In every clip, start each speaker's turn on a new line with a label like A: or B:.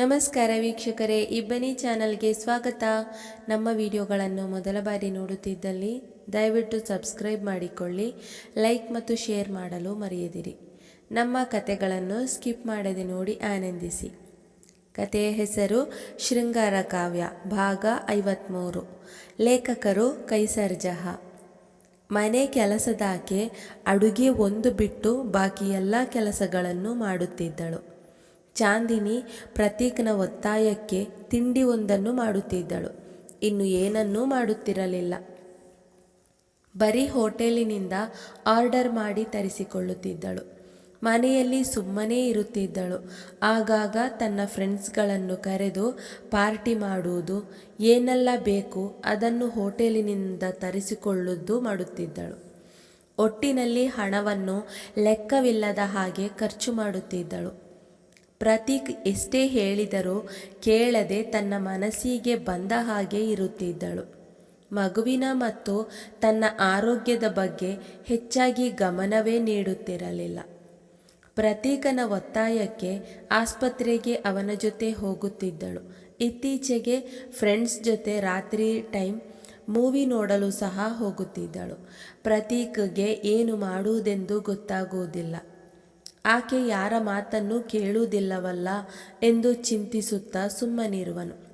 A: ನಮಸ್ಕಾರ ವೀಕ್ಷಕರೇ, ಇಬ್ಬನಿ ಚಾನಲ್ಗೆ ಸ್ವಾಗತ. ನಮ್ಮ ವಿಡಿಯೋಗಳನ್ನು ಮೊದಲ ಬಾರಿ ನೋಡುತ್ತಿದ್ದಲ್ಲಿ ದಯವಿಟ್ಟು ಸಬ್ಸ್ಕ್ರೈಬ್ ಮಾಡಿಕೊಳ್ಳಿ, ಲೈಕ್ ಮತ್ತು ಶೇರ್ ಮಾಡಲು ಮರೆಯದಿರಿ. ನಮ್ಮ ಕತೆಗಳನ್ನು ಸ್ಕಿಪ್ ಮಾಡದೆ ನೋಡಿ ಆನಂದಿಸಿ. ಕತೆಯ ಹೆಸರು ಶೃಂಗಾರ ಕಾವ್ಯ, ಭಾಗ ಐವತ್ತ್ಮೂರು ಲೇಖಕರು ಕೈಸರ್ ಜಹಾ. ಮನೆ ಕೆಲಸದಾಕೆ ಅಡುಗೆ ಒಂದು ಬಿಟ್ಟು ಬಾಕಿ ಎಲ್ಲ ಕೆಲಸಗಳನ್ನು ಮಾಡುತ್ತಿದ್ದಳು. ಚಾಂದಿನಿ ಪ್ರತೀಕ್ನ ಒತ್ತಾಯಕ್ಕೆ ತಿಂಡಿ ಒಂದನ್ನು ಮಾಡುತ್ತಿದ್ದಳು. ಇನ್ನು ಏನನ್ನೂ ಮಾಡುತ್ತಿರಲಿಲ್ಲ. ಬರೀ ಹೋಟೆಲಿನಿಂದ ಆರ್ಡರ್ ಮಾಡಿ ತರಿಸಿಕೊಳ್ಳುತ್ತಿದ್ದಳು. ಮನೆಯಲ್ಲಿ ಸುಮ್ಮನೆ ಇರುತ್ತಿದ್ದಳು. ಆಗಾಗ ತನ್ನ ಫ್ರೆಂಡ್ಸ್ಗಳನ್ನು ಕರೆದು, ಪಾರ್ಟಿ ಮಾಡುವುದು ಏನೆಲ್ಲ ಬೇಕು ಅದನ್ನು ಹೋಟೆಲಿನಿಂದ ತರಿಸಿಕೊಳ್ಳುವುದು ಮಾಡುತ್ತಿದ್ದಳು. ಒಟ್ಟಿನಲ್ಲಿ ಹಣವನ್ನು ಲೆಕ್ಕವಿಲ್ಲದ ಹಾಗೆ ಖರ್ಚು ಮಾಡುತ್ತಿದ್ದಳು. ಪ್ರತೀಕ್ ಎಷ್ಟೇ ಹೇಳಿದರೂ ಕೇಳದೆ ತನ್ನ ಮನಸ್ಸಿಗೆ ಬಂದ ಹಾಗೆ ಇರುತ್ತಿದ್ದಳು. ಮಗುವಿನ ಮತ್ತು ತನ್ನ ಆರೋಗ್ಯದ ಬಗ್ಗೆ ಹೆಚ್ಚಾಗಿ ಗಮನವೇ ನೀಡುತ್ತಿರಲಿಲ್ಲ. ಪ್ರತೀಕನ ಒತ್ತಾಯಕ್ಕೆ ಆಸ್ಪತ್ರೆಗೆ ಅವನ ಜೊತೆ ಹೋಗುತ್ತಿದ್ದಳು. ಇತ್ತೀಚೆಗೆ ಫ್ರೆಂಡ್ಸ್ ಜೊತೆ ರಾತ್ರಿ ಟೈಮ್ ಮೂವಿ ನೋಡಲು ಸಹ ಹೋಗುತ್ತಿದ್ದಳು. ಪ್ರತೀಕ್ಗೆ ಏನು ಮಾಡುವುದೆಂದು ಗೊತ್ತಾಗುವುದಿಲ್ಲ. ಆಕೆ ಯಾರ ಮಾತನ್ನು ಕೇಳುವುದಿಲ್ಲವಲ್ಲ ಎಂದು ಚಿಂತಿಸುತ್ತಾ ಸುಮ್ಮನಿರುವನು.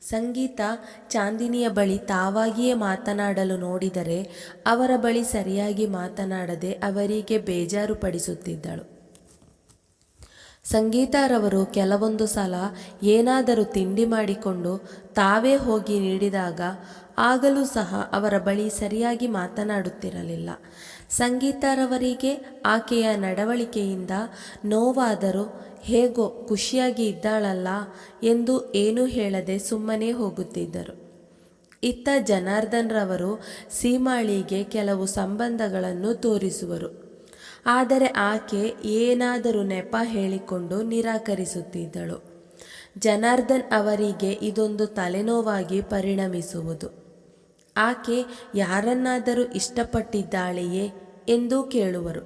A: ಸಂಗೀತ ಚಾಂದಿನಿಯ ಬಳಿ ತಾವಾಗಿಯೇ ಮಾತನಾಡಲು ನೋಡಿದರೆ ಅವರ ಬಳಿ ಸರಿಯಾಗಿ ಮಾತನಾಡದೆ ಅವರಿಗೆ ಬೇಜಾರು ಪಡಿಸುತ್ತಿದ್ದಳು ಸಂಗೀತಾರವರು ಕೆಲವೊಂದು ಸಲ ಏನಾದರೂ ತಿಂಡಿ ಮಾಡಿಕೊಂಡು ತಾವೇ ಹೋಗಿ ನೀಡಿದಾಗ ಆಗಲೂ ಸಹ ಅವರ ಬಳಿ ಸರಿಯಾಗಿ ಮಾತನಾಡುತ್ತಿರಲಿಲ್ಲ. ಸಂಗೀತಾರವರಿಗೆ ಆಕೆಯ ನಡವಳಿಕೆಯಿಂದ ನೋವಾದರೂ, ಹೇಗೋ, ಖುಷಿಯಾಗಿ ಇದ್ದಾಳಲ್ಲ ಎಂದು ಏನೂ ಹೇಳದೆ ಸುಮ್ಮನೆ ಹೋಗುತ್ತಿದ್ದರು. ಇತ್ತ ಜನಾರ್ದನ್ರವರು ಸೀಮಾಳಿಗೆ ಕೆಲವು ಸಂಬಂಧಗಳನ್ನು ತೋರಿಸುವರು. ಆದರೆ ಆಕೆ ಏನಾದರೂ ನೆಪ ಹೇಳಿಕೊಂಡು ನಿರಾಕರಿಸುತ್ತಿದ್ದಳು. ಜನಾರ್ದನ್ ಅವರಿಗೆ ಇದೊಂದು ತಲೆನೋವಾಗಿ ಪರಿಣಮಿಸುವುದು. ಆಕೆ ಯಾರನ್ನಾದರೂ ಇಷ್ಟಪಟ್ಟಿದ್ದಾಳೆಯೇ ಎಂದೂ ಕೇಳುವರು.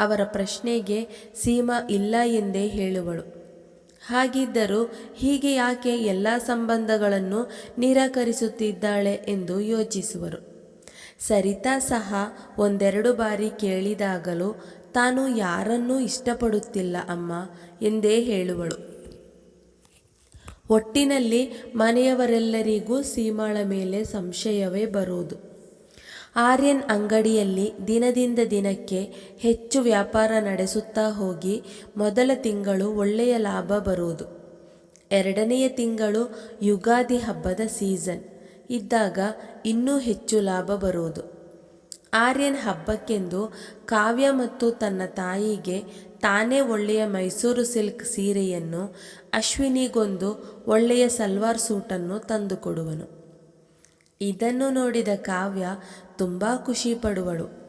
A: ಅವರ ಪ್ರಶ್ನೆಗೆ ಸೀಮಾ ಇಲ್ಲ ಎಂದೇ ಹೇಳುವಳು. ಹಾಗಿದ್ದರೂ ಹೀಗೆ ಯಾಕೆ ಎಲ್ಲ ಸಂಬಂಧಗಳನ್ನು ನಿರಾಕರಿಸುತ್ತಿದ್ದಾಳೆ ಎಂದು ಯೋಚಿಸುವರು. ಸರಿತಾ ಸಹ ಒಂದೆರಡು ಬಾರಿ ಕೇಳಿದಾಗಲೂ ತಾನು ಯಾರನ್ನೂ ಇಷ್ಟಪಡುತ್ತಿಲ್ಲ ಅಮ್ಮ ಎಂದೇ ಹೇಳುವಳು. ಒಟ್ಟಿನಲ್ಲಿ ಮನೆಯವರೆಲ್ಲರಿಗೂ ಸೀಮಾಳ ಮೇಲೆ ಸಂಶಯವೇ ಬರುವುದು ಆರ್ಯನ್ ಅಂಗಡಿಯಲ್ಲಿ ದಿನದಿಂದ ದಿನಕ್ಕೆ ಹೆಚ್ಚು ವ್ಯಾಪಾರ ನಡೆಸುತ್ತಾ ಹೋಗಿ ಮೊದಲ ತಿಂಗಳು ಒಳ್ಳೆಯ ಲಾಭ ಬರುವುದು ಎರಡನೆಯ ತಿಂಗಳು ಯುಗಾದಿ ಹಬ್ಬದ ಸೀಸನ್. ಇದ್ದಾಗ ಇನ್ನೂ ಹೆಚ್ಚು ಲಾಭ ಬರುವುದು. ಆರ್ಯನ್ ಹಬ್ಬಕ್ಕೆಂದು ಕಾವ್ಯ ಮತ್ತು ತನ್ನ ತಾಯಿಗೆ ತಾನೇ ಒಳ್ಳೆಯ ಮೈಸೂರು ಸಿಲ್ಕ್ ಸೀರೆಯನ್ನು ಅಶ್ವಿನಿಗೊಂದು ಒಳ್ಳೆಯ ಸಲ್ವಾರ್ ಸೂಟನ್ನು ತಂದುಕೊಡುವನು. ಇದನ್ನು ನೋಡಿದ ಕಾವ್ಯ ತುಂಬ ಖುಷಿ ಪಡುವಳು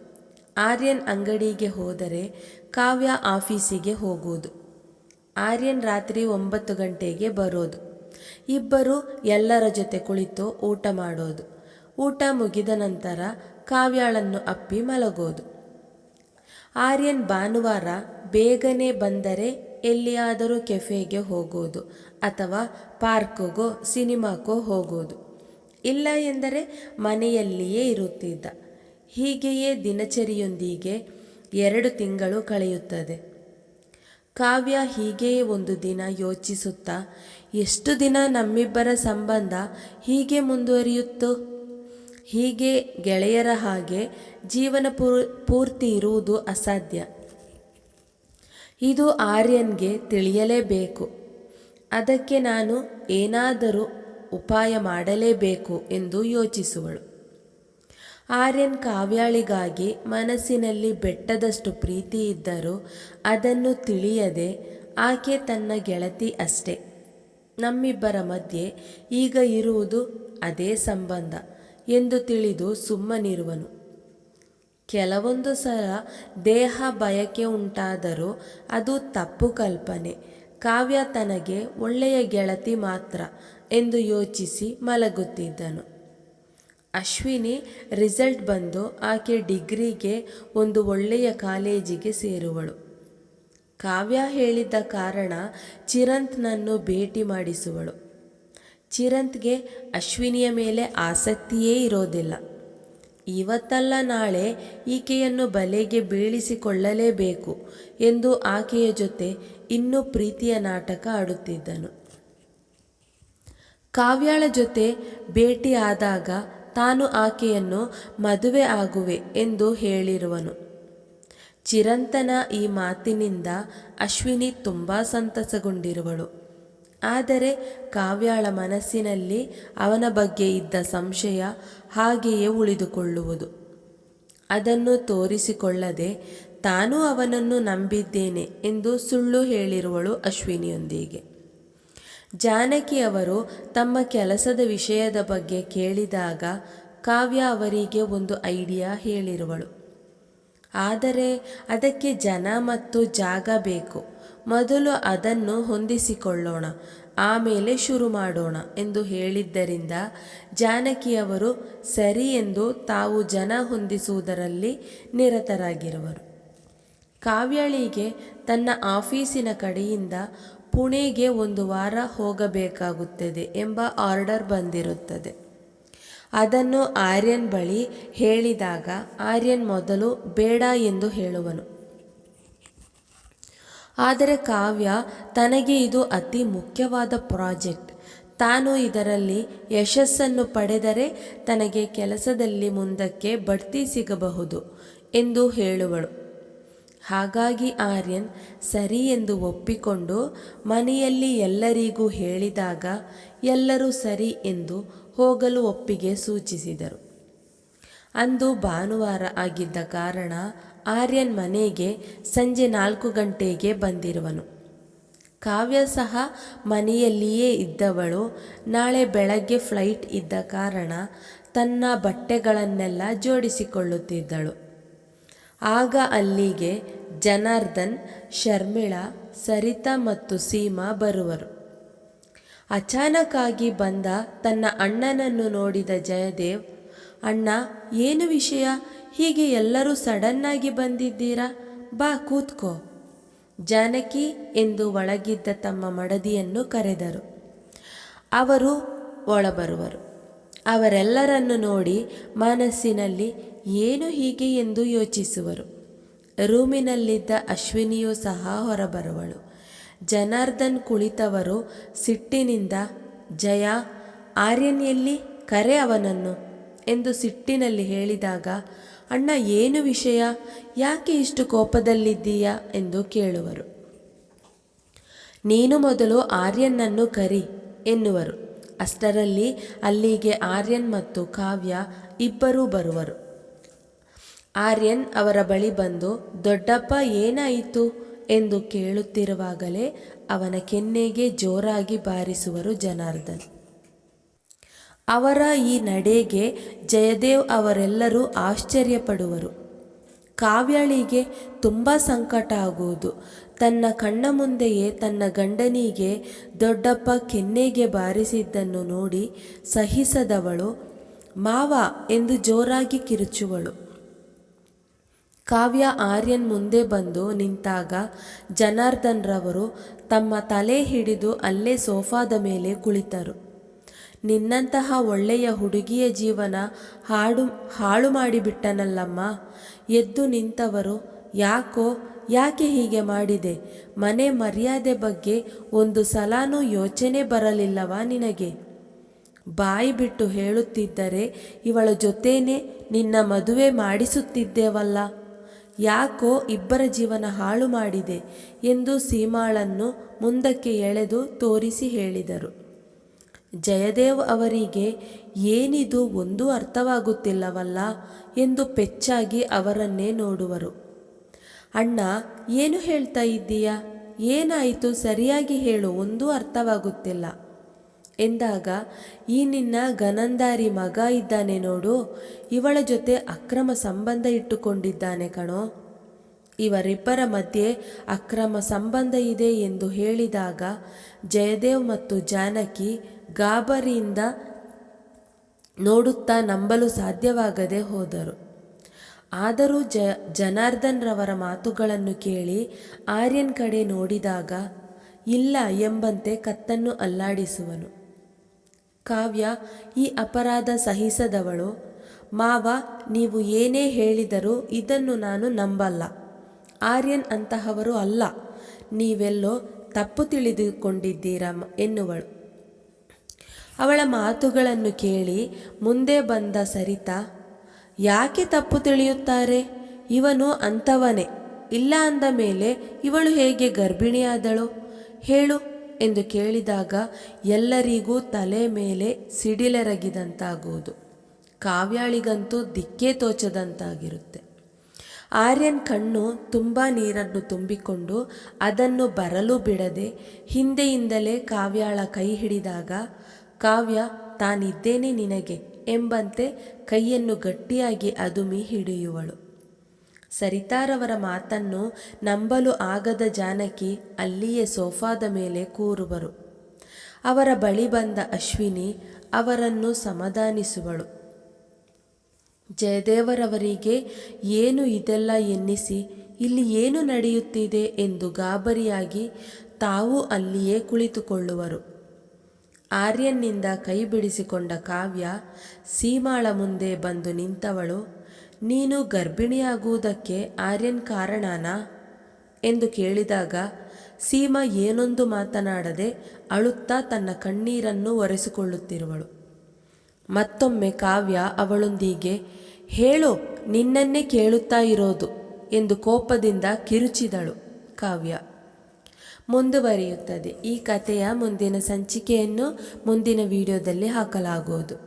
A: ಆರ್ಯನ್ ಅಂಗಡಿಗೆ ಹೋದರೆ ಕಾವ್ಯ ಆಫೀಸಿಗೆ ಹೋಗುವುದು. ಆರ್ಯನ್ ರಾತ್ರಿ ಒಂಬತ್ತು ಗಂಟೆಗೆ ಬರೋದು. ಇಬ್ಬರು ಎಲ್ಲರ ಜೊತೆ ಕುಳಿತು ಊಟ ಮಾಡೋದು. ಊಟ ಮುಗಿದ ನಂತರ ಕಾವ್ಯಾಳನ್ನು ಅಪ್ಪಿ ಮಲಗೋದು. ಆರ್ಯನ್ ಭಾನುವಾರ ಬೇಗನೆ ಬಂದರೆ ಎಲ್ಲಿಯಾದರೂ ಕೆಫೆಗೆ ಹೋಗೋದು ಅಥವಾ ಪಾರ್ಕ್ಗೋ ಸಿನಿಮಾಕ್ಕೋ ಹೋಗೋದು. ಇಲ್ಲ ಎಂದರೆ ಮನೆಯಲ್ಲಿಯೇ ಇರುತ್ತಿದ್ದ. ಹೀಗೆಯೇ ದಿನಚರಿಯೊಂದಿಗೆ ಎರಡು ತಿಂಗಳು ಕಳೆಯುತ್ತದೆ. ಕಾವ್ಯ ಹೀಗೆಯೇ ಒಂದು ದಿನ ಯೋಚಿಸುತ್ತಾ ಎಷ್ಟು ದಿನ ನಮ್ಮಿಬ್ಬರ ಸಂಬಂಧ ಹೀಗೆ ಮುಂದುವರಿಯುತ್ತೋ? ಹೀಗೆ ಗೆಳೆಯರ ಹಾಗೆ ಜೀವನ ಪೂರ್, ಪೂರ್ತಿ ಇರುವುದು ಅಸಾಧ್ಯ. ಇದು ಆರ್ಯನ್ಗೆ ತಿಳಿಯಲೇಬೇಕು. ಅದಕ್ಕೆ ನಾನು ಏನಾದರೂ ಉಪಾಯ ಮಾಡಲೇಬೇಕು ಎಂದು ಯೋಚಿಸುವಳು. ಆರ್ಯನ್ ಕಾವ್ಯಾಳಿಗಾಗಿ ಮನಸ್ಸಿನಲ್ಲಿ ಬೆಟ್ಟದಷ್ಟು ಪ್ರೀತಿ ಇದ್ದರೂ ಅದನ್ನು ತಿಳಿಯದೆ ಆಕೆ ತನ್ನ ಗೆಳತಿ ಅಷ್ಟೆ. ನಮ್ಮಿಬ್ಬರ ಮಧ್ಯೆ ಈಗ ಇರುವುದು ಅದೇ ಸಂಬಂಧ ಎಂದು ತಿಳಿದು ಸುಮ್ಮನಿರುವನು. ಕೆಲವೊಂದು ಸಲ ದೇಹ ಬಯಕೆ ಉಂಟಾದರೂ ಅದು ತಪ್ಪು ಕಲ್ಪನೆ. ಕಾವ್ಯ ತನಗೆ ಒಳ್ಳೆಯ ಗೆಳತಿ ಮಾತ್ರ ಎಂದು ಯೋಚಿಸಿ ಮಲಗುತ್ತಿದ್ದನು. ಅಶ್ವಿನಿ ರಿಸಲ್ಟ್ ಬಂದು ಆಕೆ ಡಿಗ್ರಿಗೆ ಒಂದು ಒಳ್ಳೆಯ ಕಾಲೇಜಿಗೆ ಸೇರುವಳು. ಕಾವ್ಯ ಹೇಳಿದ್ದ ಕಾರಣ ಚಿರಂತ್ನನ್ನು ಭೇಟಿ ಮಾಡಿಸುವಳು. ಚಿರಂತ್ಗೆ ಅಶ್ವಿನಿಯ ಮೇಲೆ ಆಸಕ್ತಿಯೇ ಇರೋದಿಲ್ಲ. ಇವತ್ತಲ್ಲ ನಾಳೆ ಈಕೆಯನ್ನು ಬಲೆಗೆ ಬೀಳಿಸಿಕೊಳ್ಳಲೇಬೇಕು ಎಂದು ಆಕೆಯ ಜೊತೆ ಇನ್ನೂ ಪ್ರೀತಿಯ ನಾಟಕ ಆಡುತ್ತಿದ್ದನು. ಕಾವ್ಯಾಳ ಜೊತೆ ಭೇಟಿ ಆದಾಗ ತಾನು ಆಕೆಯನ್ನು ಮದುವೆ ಆಗುವೆ ಎಂದು ಹೇಳಿರುವನು. ಚಿರಂತನ ಈ ಮಾತಿನಿಂದ ಅಶ್ವಿನಿ ತುಂಬ ಸಂತಸಗೊಂಡಿರುವಳು. ಆದರೆ ಕಾವ್ಯಾಳ ಮನಸ್ಸಿನಲ್ಲಿ ಅವನ ಬಗ್ಗೆ ಇದ್ದ ಸಂಶಯ ಹಾಗೆಯೇ ಉಳಿದುಕೊಳ್ಳುವುದು. ಅದನ್ನು ತೋರಿಸಿಕೊಳ್ಳದೆ ತಾನೂ ಅವನನ್ನು ನಂಬಿದ್ದೇನೆ ಎಂದು ಸುಳ್ಳು ಹೇಳಿರುವಳು ಅಶ್ವಿನಿಯೊಂದಿಗೆ. ಜಾನಕಿಯವರು ತಮ್ಮ ಕೆಲಸದ ವಿಷಯದ ಬಗ್ಗೆ ಕೇಳಿದಾಗ ಕಾವ್ಯ ಅವರಿಗೆ ಒಂದು ಐಡಿಯಾ ಹೇಳಿರುವಳು. ಆದರೆ ಅದಕ್ಕೆ ಜನ ಮತ್ತು ಜಾಗ ಬೇಕು. ಮೊದಲು ಅದನ್ನು ಹೊಂದಿಸಿಕೊಳ್ಳೋಣ, ಆಮೇಲೆ ಶುರು ಮಾಡೋಣ ಎಂದು ಹೇಳಿದ್ದರಿಂದ ಜಾನಕಿಯವರು ಸರಿ ಎಂದು ತಾವು ಜನ ಹೊಂದಿಸುವುದರಲ್ಲಿ ನಿರತರಾಗಿರುವರು. ಕಾವ್ಯಾಳಿಗೆ ತನ್ನ ಆಫೀಸಿನ ಕಡೆಯಿಂದ ಪುಣೆಗೆ ಒಂದು ವಾರ ಹೋಗಬೇಕಾಗುತ್ತದೆ ಎಂಬ ಆರ್ಡರ್ ಬಂದಿರುತ್ತದೆ. ಅದನ್ನು ಆರ್ಯನ್ ಬಳಿ ಹೇಳಿದಾಗ ಆರ್ಯನ್ ಮೊದಲು ಬೇಡ ಎಂದು ಹೇಳುವನು. ಆದರೆ ಕಾವ್ಯ, ತನಗೆ ಇದು ಅತಿ ಮುಖ್ಯವಾದ ಪ್ರಾಜೆಕ್ಟ್. ತಾನು ಇದರಲ್ಲಿ ಯಶಸ್ಸನ್ನು ಪಡೆದರೆ ತನಗೆ ಕೆಲಸದಲ್ಲಿ ಮುಂದಕ್ಕೆ ಬಡ್ತಿ ಸಿಗಬಹುದು ಎಂದು ಹೇಳುವಳು. ಹಾಗಾಗಿ ಆರ್ಯನ್ ಸರಿ ಎಂದು ಒಪ್ಪಿಕೊಂಡು ಮನೆಯಲ್ಲಿ ಎಲ್ಲರಿಗೂ ಹೇಳಿದಾಗ ಎಲ್ಲರೂ ಸರಿ ಎಂದು ಹೋಗಲು ಒಪ್ಪಿಗೆ ಸೂಚಿಸಿದರು. ಅಂದು ಭಾನುವಾರ ಆಗಿದ್ದ ಕಾರಣ ಆರ್ಯನ್ ಮನೆಗೆ ಸಂಜೆ ನಾಲ್ಕು ಗಂಟೆಗೆ ಬಂದಿರುವನು. ಕಾವ್ಯ ಸಹ ಮನೆಯಲ್ಲಿಯೇ ಇದ್ದವಳು. ನಾಳೆ ಬೆಳಗ್ಗೆ ಫ್ಲೈಟ್ ಇದ್ದ ಕಾರಣ ತನ್ನ ಬಟ್ಟೆಗಳನ್ನೆಲ್ಲ ಜೋಡಿಸಿಕೊಳ್ಳುತ್ತಿದ್ದಳು. ಆಗ ಅಲ್ಲಿಗೆ ಜನಾರ್ದನ್, ಶರ್ಮಿಳಾ, ಸರಿತಾ ಮತ್ತು ಸೀಮಾ ಬರುವರು. ಅಚಾನಕ್ಕಾಗಿ ಬಂದ ತನ್ನ ಅಣ್ಣನನ್ನು ನೋಡಿದ ಜಯದೇವ್, ಅಣ್ಣ, ಏನು ವಿಷಯ? ಹೀಗೆ ಎಲ್ಲರೂ ಸಡನ್ನಾಗಿ ಬಂದಿದ್ದೀರಾ? ಬಾ, ಕೂತ್ಕೋ. ಜಾನಕಿ ಎಂದು ಒಳಗಿದ್ದ ತಮ್ಮ ಮಡದಿಯನ್ನು ಕರೆದರು. ಅವರು ಒಳಬರುವರು. ಅವರೆಲ್ಲರನ್ನು ನೋಡಿ ಮನಸ್ಸಿನಲ್ಲಿ ಏನು ಹೀಗೆ? ಎಂದು ಯೋಚಿಸುವರು. ರೂಮಿನಲ್ಲಿದ್ದ ಅಶ್ವಿನಿಯೂ ಸಹ ಹೊರಬರುವಳು. ಜನಾರ್ದನ್ ಕುಳಿತವರು ಸಿಟ್ಟಿನಿಂದ, ಜಯ ಆರ್ಯನ್ ಎಲ್ಲಿ ಕರೆ ಅವನನ್ನು? ಎಂದು ಸಿಟ್ಟಿನಲ್ಲಿ ಹೇಳಿದಾಗ, ಅಣ್ಣ, ಏನು ವಿಷಯ? ಯಾಕೆ ಇಷ್ಟು ಕೋಪದಲ್ಲಿದ್ದೀಯಾ? ಎಂದು ಕೇಳುವರು. ನೀನು ಮೊದಲು ಆರ್ಯನನ್ನು ಕರಿ, ಎನ್ನುವರು. ಅಷ್ಟರಲ್ಲಿ ಅಲ್ಲಿಗೆ ಆರ್ಯನ್ ಮತ್ತು ಕಾವ್ಯ ಇಬ್ಬರೂ ಬರುವರು. ಆರ್ಯನ್ ಅವರ ಬಳಿ ಬಂದು, ದೊಡ್ಡಪ್ಪ, ಏನಾಯಿತು? ಎಂದು ಕೇಳುತ್ತಿರುವಾಗಲೇ ಅವನ ಕೆನ್ನೆಗೆ ಜೋರಾಗಿ ಬಾರಿಸುವರು ಜನಾರ್ದನ್. ಅವರ ಈ ನಡೆಗೆ ಜಯದೇವ್ ಅವರೆಲ್ಲರೂ ಆಶ್ಚರ್ಯಪಡುವರು. ಕಾವ್ಯಾಳಿಗೆ ತುಂಬ ಸಂಕಟ ಆಗುವುದು. ತನ್ನ ಕಣ್ಣ ಮುಂದೆಯೇ ತನ್ನ ಗಂಡನಿಗೆ ದೊಡ್ಡಪ್ಪ ಕೆನ್ನೆಗೆ ಬಾರಿಸಿದ್ದನ್ನು ನೋಡಿ ಸಹಿಸದವಳು. ಮಾವ ಎಂದು ಜೋರಾಗಿ ಕಿರುಚುವಳು. ಕಾವ್ಯ ಆರ್ಯನ್ ಮುಂದೆ ಬಂದು ನಿಂತಾಗ ಜನಾರ್ದನ್ ರವರು ತಮ್ಮ ತಲೆ ಹಿಡಿದು ಅಲ್ಲೇ ಸೋಫಾದ ಮೇಲೆ ಕುಳಿತರು. ನಿನ್ನಂತಹ ಒಳ್ಳೆಯ ಹುಡುಗಿಯ ಜೀವನ ಹಾಡು, ಹಾಳು ಮಾಡಿಬಿಟ್ಟನಲ್ಲಮ್ಮ. ಎದ್ದು ನಿಂತವರು, ಯಾಕೋ, ಯಾಕೆ ಹೀಗೆ ಮಾಡಿದೆ? ಮನೆ ಮರ್ಯಾದೆ ಬಗ್ಗೆ ಒಂದು ಸಲಾನೂ ಯೋಚನೆ ಬರಲಿಲ್ಲವಾ ನಿನಗೆ? ಬಾಯಿ ಬಿಟ್ಟು ಹೇಳುತ್ತಿದ್ದರೆ ಇವಳ ಜೊತೇನೆ ನಿನ್ನ ಮದುವೆ ಮಾಡಿಸುತ್ತಿದ್ದೇವಲ್ಲ. ಯಾಕೋ ಇಬ್ಬರ ಜೀವನ ಹಾಳು ಮಾಡಿದೆ ಎಂದು ಸೀಮಾಳನ್ನು ಮುಂದಕ್ಕೆ ಎಳೆದು ತೋರಿಸಿ ಹೇಳಿದರು. ಜಯದೇವ್ ಅವರಿಗೆ, ಏನಿದು ಒಂದೂ ಅರ್ಥವಾಗುತ್ತಿಲ್ಲವಲ್ಲ ಎಂದು ಪೆಚ್ಚಾಗಿ ಅವರನ್ನೇ ನೋಡುವರು. ಅಣ್ಣ, ಏನು ಹೇಳ್ತಾ ಇದ್ದೀಯಾ? ಏನಾಯಿತು? ಸರಿಯಾಗಿ ಹೇಳು, ಒಂದೂ ಅರ್ಥವಾಗುತ್ತಿಲ್ಲ. ಎಂದಾಗ, ಈ ನಿನ್ನ ಗನಂದಾರಿ ಮಗ ಇದ್ದಾನೆ ನೋಡು, ಇವಳ ಜೊತೆ ಅಕ್ರಮ ಸಂಬಂಧ ಇಟ್ಟುಕೊಂಡಿದ್ದಾನೆ ಕಣೋ. ಇವರಿಬ್ಬರ ಮಧ್ಯೆ ಅಕ್ರಮ ಸಂಬಂಧ ಇದೆ ಎಂದು ಹೇಳಿದಾಗ, ಜಯದೇವ್ ಮತ್ತು ಜಾನಕಿ ಗಾಬರಿಯಿಂದ ನೋಡುತ್ತಾ ನಂಬಲು ಸಾಧ್ಯವಾಗದೆ ಹೋದರು. ಆದರೂ ಜ, ಜನಾರ್ದನ್ ರವರ ಮಾತುಗಳನ್ನು ಕೇಳಿ ಆರ್ಯನ್ ಕಡೆ ನೋಡಿದಾಗ, ಇಲ್ಲ ಎಂಬಂತೆ ಕತ್ತನ್ನು ಅಲ್ಲಾಡಿಸುವನು. ಕಾವ್ಯ ಈ ಅಪರಾಧ ಸಹಿಸದವಳು. ಮಾವ, ನೀವು ಏನೇ ಹೇಳಿದರೂ ಇದನ್ನು ನಾನು ನಂಬಲ್ಲ. ಆರ್ಯನ್ ಅಂತಹವರು ಅಲ್ಲ. ನೀವೆಲ್ಲೋ ತಪ್ಪು ತಿಳಿದುಕೊಂಡಿದ್ದೀರಾ ಎನ್ನುವಳು. ಅವಳ ಮಾತುಗಳನ್ನು ಕೇಳಿ ಮುಂದೆ ಬಂದ ಸರಿತಾ, ಯಾಕೆ ತಪ್ಪು ತಿಳಿಯುತ್ತಾರೆ? ಇವನು ಅಂಥವನೇ. ಇಲ್ಲ ಅಂದ ಮೇಲೆ ಇವಳು ಹೇಗೆ ಗರ್ಭಿಣಿಯಾದಳು? ಹೇಳು. ಎಂದು ಕೇಳಿದಾಗ ಎಲ್ಲರಿಗೂ ತಲೆ ಮೇಲೆ ಸಿಡಿಲೆರಗಿದಂತಾಗುವುದು. ಕಾವ್ಯಾಳಿಗಂತೂ ದಿಕ್ಕೇ ತೋಚದಂತಾಗಿರುತ್ತೆ. ಆರ್ಯನ್ ಕಣ್ಣು ತುಂಬ ನೀರನ್ನು ತುಂಬಿಕೊಂಡು ಅದನ್ನು ಬರಲು ಬಿಡದೆ ಹಿಂದೆಯಿಂದಲೇ ಕಾವ್ಯಾಳ ಕೈ ಹಿಡಿದಾಗ, ಕಾವ್ಯ, ತಾನಿದ್ದೇನೆ ನಿನಗೆ ಎಂಬಂತೆ ಕೈಯನ್ನು ಗಟ್ಟಿಯಾಗಿ ಅದುಮಿ ಹಿಡಿಯುವಳು. ಸರಿತಾರವರ ಮಾತನ್ನು ನಂಬಲು ಆಗದ ಜಾನಕಿ ಅಲ್ಲಿಯೇ ಸೋಫಾದ ಮೇಲೆ ಕೂರುವರು. ಅವರ ಬಳಿ ಬಂದ ಅಶ್ವಿನಿ ಅವರನ್ನು ಸಮಾಧಾನಿಸುವಳು. ಜಯದೇವರವರಿಗೆ ಏನು ಇದೆಲ್ಲ ಎನ್ನಿಸಿ, ಇಲ್ಲಿ ಏನು ನಡೆಯುತ್ತಿದೆ ಎಂದು ಗಾಬರಿಯಾಗಿ ತಾವು ಅಲ್ಲಿಯೇ ಕುಳಿತುಕೊಳ್ಳುವರು. ಆರ್ಯನ್ನಿಂದ ಕೈ ಬಿಡಿಸಿಕೊಂಡ ಕಾವ್ಯ ಸೀಮಾಳ ಮುಂದೆ ಬಂದು ನಿಂತವಳು. ನೀನು ಗರ್ಭಿಣಿಯಾಗುವುದಕ್ಕೆ ಆರ್ಯನ್ ಕಾರಣನಾ? ಎಂದು ಕೇಳಿದಾಗ, ಸೀಮಾ ಏನೊಂದು ಮಾತನಾಡದೆ ಅಳುತ್ತಾ ತನ್ನ ಕಣ್ಣೀರನ್ನು ಒರೆಸಿಕೊಳ್ಳುತ್ತಿರುವಳು. ಮತ್ತೊಮ್ಮೆ ಕಾವ್ಯ ಅವಳೊಂದಿಗೆ, ಹೇಳು, ನಿನ್ನನ್ನೇ ಕೇಳುತ್ತಾ ಇರೋದು ಎಂದು ಕೋಪದಿಂದ ಕಿರುಚಿದಳು ಕಾವ್ಯ. ಮುಂದುವರಿಯುತ್ತದೆ. ಈ ಕಥೆಯ ಮುಂದಿನ ಸಂಚಿಕೆಯನ್ನು ಮುಂದಿನ ವಿಡಿಯೋದಲ್ಲಿ ಹಾಕಲಾಗುವುದು.